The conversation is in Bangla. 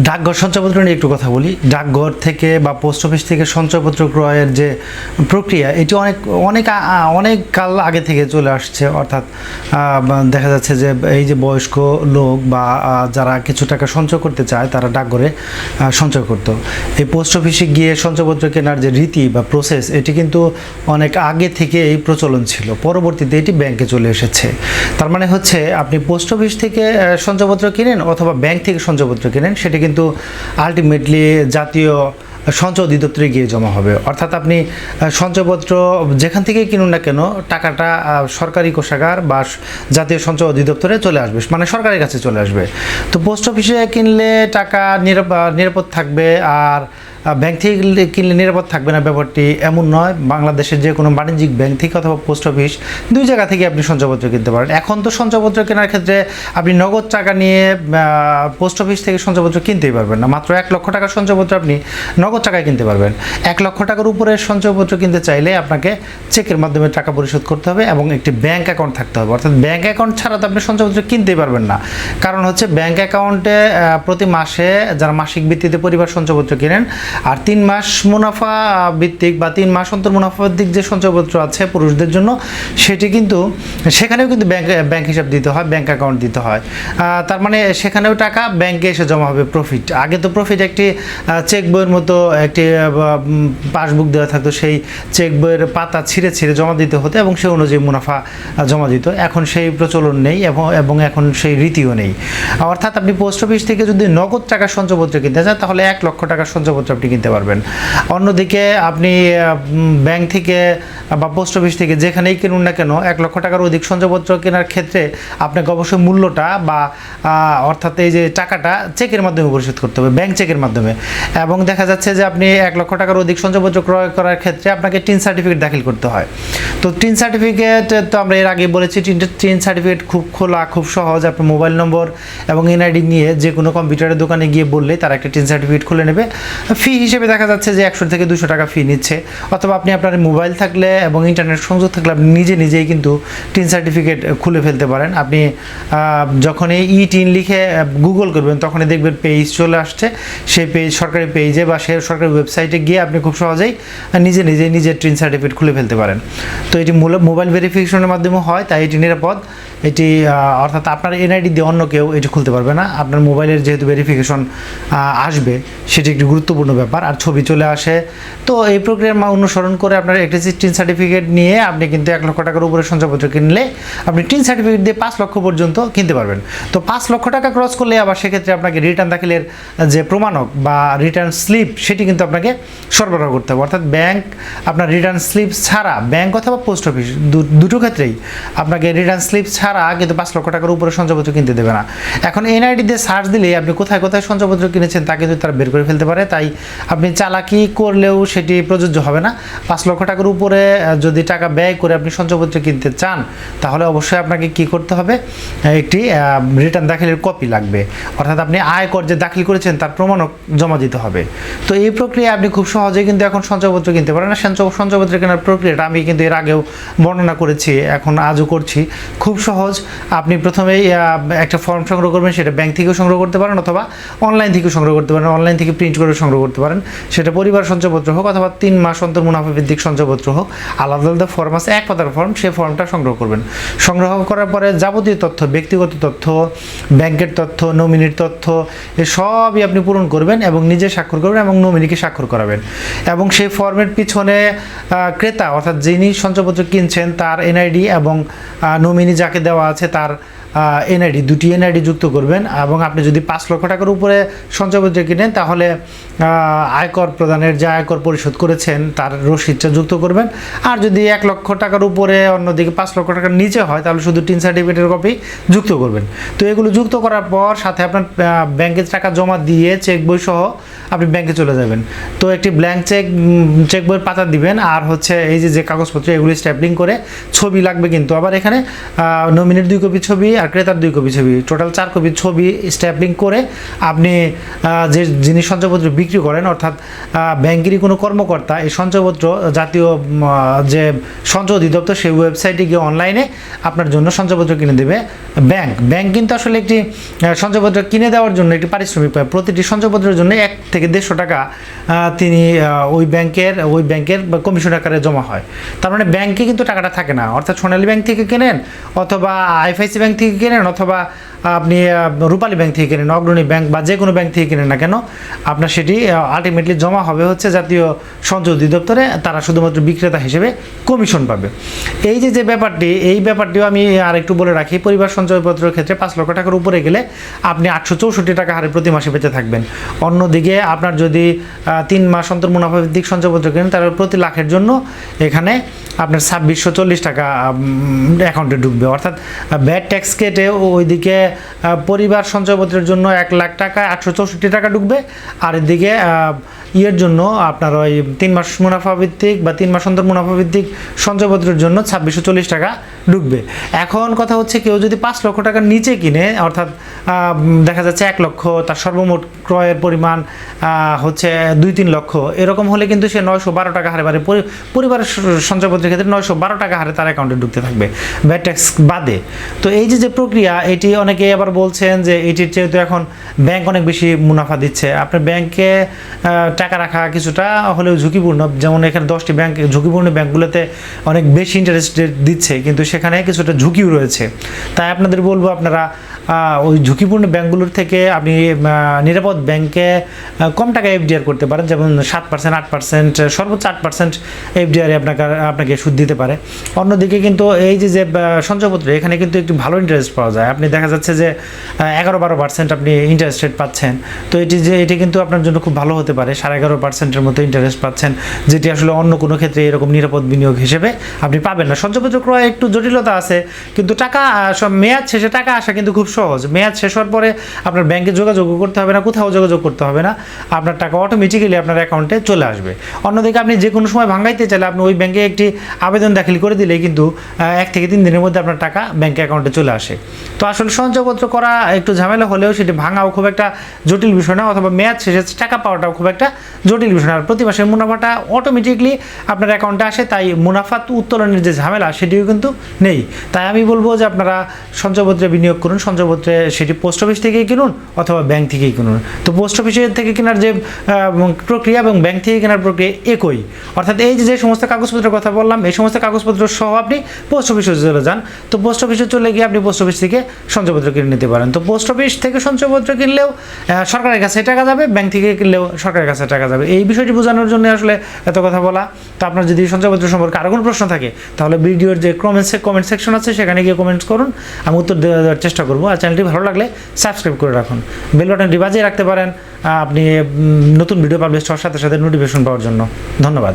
ডাকঘর সঞ্চয়পত্র নিয়ে একটু কথা বলি। ডাকঘর থেকে বা পোস্ট অফিস থেকে সঞ্চয়পত্র ক্রয়ের যে প্রক্রিয়া, এটি অনেক অনেক অনেক কাল আগে থেকে চলে আসছে। অর্থাৎ দেখা যাচ্ছে যে এই যে বয়স্ক লোক বা যারা কিছু টাকা সঞ্চয় করতে চায়, তারা ডাকঘরে সঞ্চয় করত। এই পোস্ট অফিসে গিয়ে সঞ্চয়পত্র কেনার যে রীতি বা প্রসেস এটি কিন্তু অনেক আগে থেকে এই প্রচলন ছিল। পরবর্তীতে এটি ব্যাংকে চলে এসেছে। তার মানে হচ্ছে, আপনি পোস্ট অফিস থেকে সঞ্চয়পত্র কিনেন অথবা ব্যাংক থেকে সঞ্চয়পত্র কিনেন, সেটা কিন্তু আলটিমেটলি জাতীয় সঞ্চয় অধিদপ্তরে গিয়ে জমা হবে। অর্থাৎ আপনি সঞ্চয়পত্র যেখান থেকেই কিনুন না কেন, টাকাটা সরকারি কোষাগার বা জাতীয় সঞ্চয় অধিদপ্তরে চলে আসবে মানে সরকারের কাছে চলে আসবে। তো পোস্ট অফিসে কিনলে টাকা নিরাপ- নিরাপদ থাকবে আর ব্যাংক থেকে কিনলে- নিরাপদ থাকবে না ব্যাপারটি এমন নয়। বাংলাদেশের যে কোনো বাণিজ্যিক ব্যাংক থেকে অথবা পোস্ট অফিস দুই জায়গা থেকে আপনি সঞ্চয়পত্র কিনতে পারেন। এখন তো সঞ্চয়পত্র কেনার ক্ষেত্রে আপনি নগদ টাকা নিয়ে পোস্ট অফিস থেকে সঞ্চয়পত্র কিনতেই পারবেন না। মাত্র এক লক্ষ টাকার সঞ্চয়পত্র আপনি নগদ টাকায় কিনতে পারবেন। এক লক্ষ টাকার উপরে সঞ্চয়পত্র কিনতে চাইলে আপনাকে চেকের মাধ্যমে টাকা পরিশোধ করতে হবে এবং একটি ব্যাংক অ্যাকাউন্ট থাকতে হবে। অর্থাৎ ব্যাংক অ্যাকাউন্ট ছাড়া তো আপনি সঞ্চয়পত্র কিনতেই পারবেন না। কারণ হচ্ছে ব্যাংক অ্যাকাউন্টে প্রতি মাসে যারা মাসিক ভিত্তিতে পরিবার সঞ্চয়পত্র কিনেন আর তিন মাস মুনাফা ভিত্তিক বা তিন মাস অন্তর মুনাফা ভিত্তিক যে সঞ্চয়পত্র আছে পুরুষদের জন্য, সেটি কিন্তু, সেখানেও কিন্তু ব্যাংক ব্যাংক হিসাব দিতে হয় ব্যাংক অ্যাকাউন্ট দিতে হয়। তার মানে সেখানেও টাকা ব্যাংকে এসে জমা হবে প্রফিট আগে তো প্রফিট একটি চেক বইয়ের মতো একটি পাসবুক দেওয়া থাকতো, সেই চেক বইয়ের পাতা ছিঁড়ে ছিঁড়ে জমা দিতে হতো এবং সেই অনুযায়ী মুনাফা জমা দিত। এখন সেই প্রচলন নেই এবং এবং এখন সেই রীতিও নেই। অর্থাৎ আপনি পোস্ট অফিস থেকে যদি নগদ টাকার সঞ্চয়পত্র কিনতে চান, তাহলে এক লক্ষ টাকার সঞ্চয়পত্র আপনি কিনতে পারবেন। অন্যদিকে আপনি ব্যাংক থেকে বা পোস্ট অফিস থেকে যেখানেই কিনুন না কেন, এক লক্ষ টাকার অধিক সঞ্চয়পত্র কেনার ক্ষেত্রে আপনাকে অবশ্যই মূল্যটা বা অর্থাৎ এই যে টাকাটা চেকের মাধ্যমে পরিশোধ করতে হবে ব্যাংক চেকের মাধ্যমে। এবং দেখা যাচ্ছে যে আপনি এক লক্ষ টাকার অধিক সঞ্চয়পত্র ক্রয় করার ক্ষেত্রে আপনাকে টিন সার্টিফিকেট দাখিল করতে হয়। তো টিন সার্টিফিকেট তো আমরা এর আগে বলেছি টিন সার্টিফিকেট খুব খোলা, খুব সহজ। আপনার মোবাইল নম্বর এবং এনআইডি নিয়ে যে কোনো কম্পিউটারের দোকানে গিয়ে বললে তারা একটা টিন সার্টিফিকেট খুলে নেবে। ফি হিসেবে দেখা যাচ্ছে যে একশো থেকে দুশো টাকা ফি নিচ্ছে। অথবা আপনি আপনার মোবাইল থাকলে এবং ইন্টারনেট সংযোগ থাকলে আপনি নিজে নিজেই কিন্তু টিন সার্টিফিকেট খুলে ফেলতে পারেন। আপনি আহ, যখনই ই টিন লিখে গুগল করবেন তখনই দেখবেন পেজ চলে আসছে। সেই পেজ সরকারি পেজে বা সে সরকারি ওয়েবসাইটে গিয়ে আপনি খুব সহজেই নিজে নিজেই নিজের টিন সার্টিফিকেট খুলে ফেলতে পারেন। তো এটি মূল মোবাইল ভেরিফিকেশনের মাধ্যমে হয় তাই এটি নিরাপদ। এটি অর্থাৎ আপনার এনআইডি দিয়ে অন্য কেউ এটি খুলতে পারবে না। আপনার মোবাইলের যেহেতু ভেরিফিকেশন আসবে সেটি একটি গুরুত্বপূর্ণ ব্যাপার, আর ছবি চলে আসে। তো এই প্রক্রিয়ার মা- অনুসরণ করে আপনার একটি টিন সার্টিফিকেট নিয়ে আপনি কিন্তু এক লক্ষ টাকার উপরে সঞ্চয়পত্র কিনলে আপনি টিন সার্টিফিকেট দিয়ে পাঁচ লক্ষ পর্যন্ত কিনতে পারবেন। তো পাঁচ লক্ষ টাকা ক্রস করলে আবার সেক্ষেত্রে আপনাকে রিটার্ন দাখিলের যে প্রমাণক বা রিটার্ন স্লিপ সেটি কিন্তু আপনাকে সরবরাহ করতে হবে। অর্থাৎ ব্যাংক আপনার রিটার্ন স্লিপ ছাড়া ব্যাংক অথবা পোস্ট অফিস দুটো ক্ষেত্রেই আপনাকে রিটার্ন স্লিপ ছাড়া কিন্তু পাঁচ লক্ষ টাকার উপরে সঞ্চয়পত্র কিনতে দেবে না। এখন এনআইডি দিয়ে সার্চ দিলে আপনি কোথায় কোথায় সঞ্চয়পত্র কিনেছেন তা কিন্তু তারা বের করে ফেলতে পারে। তাই আপনি চালাকি করলেও সেটি প্রযোজ্য হবে না। পাঁচ লক্ষ টাকার উপরে যদি টাকা ব্যয় করে আপনি সঞ্চয়পত্র কিনতে চান, তাহলে অবশ্যই আপনাকে কি করতে হবে? একটি রিটার্ন দাখিলের কপি লাগবে। অর্থাৎ আপনি আয়কর যে দাখিল করেছেন, তার প্রমাণও জমা দিতে হবে। তো এই প্রক্রিয়া আপনি খুব সহজেই কিন্তু এখন সঞ্চয়পত্র কিনতে পারেন না। সঞ্চয়, সঞ্চয়পত্র কেনার প্রক্রিয়াটা আমি কিন্তু এর আগেও বর্ণনা করেছি, এখন আজও করছি। খুব সহজ, আপনি প্রথমেই একটা ফর্ম সংগ্রহ করবেন, সেটা ব্যাংক থেকেও সংগ্রহ করতে পারেন অথবা অনলাইন থেকেও সংগ্রহ করতে পারেন। অনলাইন থেকে প্রিন্ট করে সংগ্রহ করতে পারেন। সেটা পরিবার সঞ্চয়পত্র হোক অথবা তিন মাস অন্তর মুনাফা ভিত্তিক সঞ্চয়পত্র হোক, আলাদা আলাদা ফর্ম আছে, এক পাতার ফর্ম সেই ফর্মটা সংগ্রহ করবেন। সংগ্রহ করার পরে যাবতীয় তথ্য, ব্যক্তিগত তথ্য, ব্যাংকের তথ্য নমিনির তথ্য, এ সবই আপনি পূরণ করবেন এবং নিজে স্বাক্ষর করবেন এবং নমিনিকে স্বাক্ষর করাবেন। এবং সেই ফর্মের পিছনে ক্রেতা, অর্থাৎ যিনি সঞ্চয়পত্র কিনছেন, তার এনআইডি এবং নমিনি যাকে দেওয়া আছে, তার এনআইডি দুটি এনআইডি যুক্ত করবেন এবং আপনি যদি পাঁচ লক্ষ টাকার উপরে সঞ্চয়পত্র কিনেন, তাহলে আয়কর প্রদানের যে আয়কর পরিশোধ করেছেন, তার রসিদটা যুক্ত করবেন। আর যদি এক লক্ষ টাকার উপরে অন্যদিকে পাঁচ লক্ষ টাকার নিচে হয়, তাহলে শুধু টিন সার্টিফিকেটের কপি যুক্ত করবেন। তো এগুলো যুক্ত করার পর সাথে আপনার ব্যাংকে টাকা জমা দিয়ে চেক বই সহ আপনি ব্যাংকে চলে যাবেন। তো একটি ব্ল্যাঙ্ক চেক চেক বইয়ের পাতা দিবেন, আর হচ্ছে এই যে যে কাগজপত্র, এগুলি স্ট্যাপলিং করে ছবি লাগবে কিন্তু। আবার এখানে নমিনির দুই কপি ছবি আর ক্রেতার দুই কপি ছবি। টোটাল চার কপি ছবি স্ট্যাপলিং করে আপনি যে যিনি সঞ্চয়পত্র বিক্রি করেন, অর্থাৎ ব্যাংকেরই কোনো কর্মকর্তা এই সঞ্চয়পত্র, জাতীয় যে সঞ্চয় অধিদপ্তর সেই ওয়েবসাইটে গিয়ে অনলাইনে আপনার জন্য সঞ্চয়পত্র কিনে দেবে ব্যাংক। ব্যাংক কিন্তু আসলে একটি সঞ্চয়পত্র কিনে দেওয়ার জন্য একটি পারিশ্রমিক পায়। প্রতিটি সঞ্চয়পত্রের জন্য এক থেকে দেড়শো টাকা তিনি ওই ব্যাংকের ওই ব্যাংকের কমিশন আকারে জমা হয়। তার মানে ব্যাংকে কিন্তু টাকাটা থাকে না। অর্থাৎ সোনালী ব্যাংক থেকে কেনেন অথবা আইএফআইসি ব্যাংক থেকে কেনেন অথবা আপনি রূপালী ব্যাংক থেকে কেনেন, অগ্রণী ব্যাংক বা যে কোনো ব্যাংক থেকে কেনেন না কেন, আপনার সেটি আলটিমেটলি জমা হবে হচ্ছে জাতীয় সঞ্চয় অধিদপ্তরে, তারা শুধুমাত্র বিক্রেতা হিসেবে কমিশন পাবে। এই যে যে ব্যাপারটি, এই ব্যাপারটিও আমি আর একটু বলে রাখি, পরিবার সঞ্চয়পত্রের ক্ষেত্রে পাঁচ লক্ষ টাকার উপরে গেলে আপনি আটশো চৌষট্টি টাকা হারে প্রতি মাসে পেতে থাকবেন। অন্যদিকে আপনার যদি তিন মাস অন্তর মুনাফা ভিত্তিক সঞ্চয়পত্র কেনেন, তাহলে প্রতি লাখের জন্য এখানে আপনার ছাব্বিশশো চল্লিশ টাকা অ্যাকাউন্টে ঢুকবে। অর্থাৎ ব্যাড ট্যাক্স কেটে ওইদিকে পরিবার সঞ্চয়পত্রের জন্য এক লাখ টাকা আটশো চৌষট্টি টাকা ঢুকবে আর এদিকে ইয়ের জন্য আপনার ওই তিন মাস মুনাফা ভিত্তিক বা তিন মাস অন্তর মুনাফা ভিত্তিক সঞ্চয়পত্রের জন্য ছাব্বিশশো চল্লিশ টাকা ঢুকবে। এখন কথা হচ্ছে কেউ যদি পাঁচ লক্ষ টাকার নিচে কিনে, অর্থাৎ দেখা যাচ্ছে এক লক্ষ, তার সর্বমোট ক্রয়ের পরিমাণ হচ্ছে দুই তিন লক্ষ, এরকম হলে কিন্তু সে নয়শো বারো টাকা হারে বাড়ে পরিবারের স- সঞ্চয়পত্রের ক্ষেত্রে নয়শো বারো টাকা হারে তার অ্যাকাউন্টে ঢুকতে থাকবে ব্যাট ট্যাক্স বাদে। তো এই যে যে প্রক্রিয়া, এটি অনেকে আবার বলছেন যে, এটির যেহেতু এখন ব্যাংক অনেক বেশি মুনাফা দিচ্ছে, আপনার ব্যাংকে টাকা রাখা কিছুটা হলেও ঝুঁকিপূর্ণ। যেমন এখানে দশটি ব্যাংক ঝুঁকিপূর্ণ ব্যাংকগুলোতে অনেক বেশি ইন্টারেস্ট রেট দিচ্ছে, কিন্তু সেখানে কিছুটা ঝুঁকিও রয়েছে। তাই আপনাদের বলব আপনারা ওই ঝুঁকিপূর্ণ ব্যাংকগুলোর থেকে আপনি নিরাপদ ব্যাংকে কম টাকা এফডিআর করতে পারেন। যেমন সাত পার্সেন্ট আট পার্সেন্ট সর্বোচ্চ আট পার্সেন্ট এফডিআরে আপনাকে আপনাকে সুদ দিতে পারে। অন্যদিকে কিন্তু এই যে যে সঞ্চয়পত্র, এখানে কিন্তু একটি ভালো ইন্টারেস্ট পাওয়া যায়। আপনি দেখা যাচ্ছে যে এগারো বারো পার্সেন্ট আপনি ইন্টারেস্ট রেট পাচ্ছেন। তো এটি যে, এটি কিন্তু আপনার জন্য খুব ভালো হতে পারে। সাড়ে এগারো পার্সেন্টের মতো ইন্টারেস্ট পাচ্ছেন, যেটি আসলে অন্য কোনো ক্ষেত্রে এরকম নিরাপদ বিনিয়োগ হিসেবে আপনি পাবেন না। সঞ্চয়পত্র ক্রয় একটু জটিলতা আছে, কিন্তু টাকা সব মেয়াদ শেষে টাকা আসা কিন্তু খুব সহজ। মেয়াদ শেষ হওয়ার পরে আপনার ব্যাংকে যোগাযোগ করতে হবে না, কোথাও যোগাযোগ করতে হবে না। আপনার টাকা অটোমেটিক্যালি আপনার অ্যাকাউন্টে চলে আসবে। অন্যদিকে আপনি যে কোনো সময় ভাঙাইতে চাইলে আপনি ওই ব্যাংকে একটি আবেদন দাখিল করে দিলে কিন্তু এক থেকে তিন দিনের মধ্যে আপনার টাকা ব্যাংক অ্যাকাউন্টে চলে আসে। তো আসলে সঞ্চয়পত্র করা একটু ঝামেলা হলেও সেটি ভাঙাও খুব একটা জটিল বিষয় না, অথবা মেয়াদ শেষে টাকা পাওয়াটাও খুব একটা জটিল বিষয়। আর প্রতি মাসের মুনাফাটা অটোমেটিকলি আপনার অ্যাকাউন্টে আসে, তাই মুনাফা উত্তোলনের যে ঝামেলা সেটিও কিন্তু নেই। তাই আমি বলব যে আপনারা সঞ্চয়পত্রে বিনিয়োগ করুন, সঞ্চয়পত্রে সেটি পোস্ট অফিস থেকেই কিনুন অথবা ব্যাংক থেকেই কিনুন। তো পোস্ট অফিসের থেকে কেনার যে প্রক্রিয়া এবং ব্যাংক থেকে কেনার প্রক্রিয়া একই। অর্থাৎ এই যে যে সমস্ত কাগজপত্রের কথা বললাম, এই সমস্ত কাগজপত্র সহ আপনি পোস্ট অফিসে চলে যান। তো পোস্ট অফিসে চলে গিয়ে আপনি পোস্ট অফিস থেকে সঞ্চয়পত্র কিনে নিতে পারেন। তো পোস্ট অফিস থেকে সঞ্চয়পত্র কিনলেও সরকারের কাছে টাকা যাবে ব্যাংক থেকে কিনলেও সরকারের কাছে টাকা যাবে। এই বিষয়টি বোঝানোর জন্য আসলে এত কথা বলা। তো আপনার যদি সঞ্চয়পত্র সম্পর্কে আরও কোনো প্রশ্ন থাকে, তাহলে ভিডিওর যে কমেন্টসে কমেন্ট সেকশন আছে, সেখানে গিয়ে কমেন্টস করুন। আমি উত্তর দেওয়ার চেষ্টা করব। আর চ্যানেলটি ভালো লাগলে সাবস্ক্রাইব করে রাখুন। বেল বাটনটি বাজিয়ে রাখতে পারেন। আপনি নতুন ভিডিও পাবলিশ হওয়ার সাথে সাথে নোটিফিকেশন পাওয়ার জন্য। ধন্যবাদ।